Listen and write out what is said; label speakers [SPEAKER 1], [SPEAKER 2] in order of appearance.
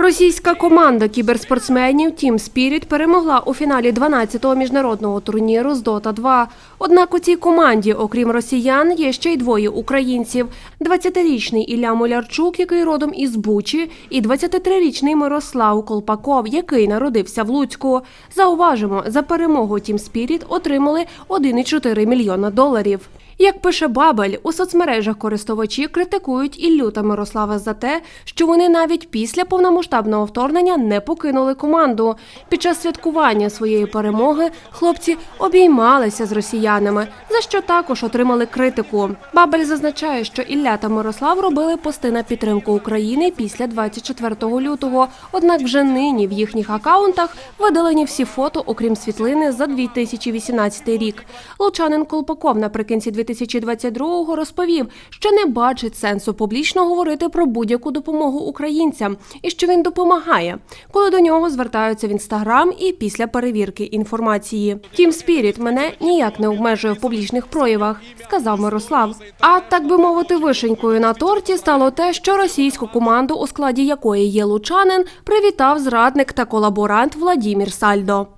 [SPEAKER 1] Російська команда кіберспортсменів Team Spirit перемогла у фіналі 12-го міжнародного турніру з Dota 2. Однак у цій команді, окрім росіян, є ще й двоє українців: 20-річний Ілля Молярчук, який родом із Бучі, і 23-річний Мирослав Колпаков, який народився в Луцьку. Зауважимо, за перемогу Team Spirit отримали 1,4 мільйона доларів. Як пише Бабель, у соцмережах користувачі критикують Іллю та Мирослава за те, що вони навіть після повномасштабного вторгнення не покинули команду. Під час святкування своєї перемоги хлопці обіймалися з росіянами, за що також отримали критику. Бабель зазначає, що Ілля та Мирослав робили пости на підтримку України після 24 лютого. Однак вже нині в їхніх акаунтах видалені всі фото, окрім світлини за 2018 рік. Лучанин Колпаков наприкінці 2022-го розповів, що не бачить сенсу публічно говорити про будь-яку допомогу українцям і що він допомагає, коли до нього звертаються в інстаграм і після перевірки інформації. Тім Спіріт мене ніяк не обмежує в публічних проявах, сказав Мирослав. А так би мовити, вишенькою на торті стало те, що російську команду, у складі якої є лучанин, привітав зрадник та колаборант Владімір Сальдо.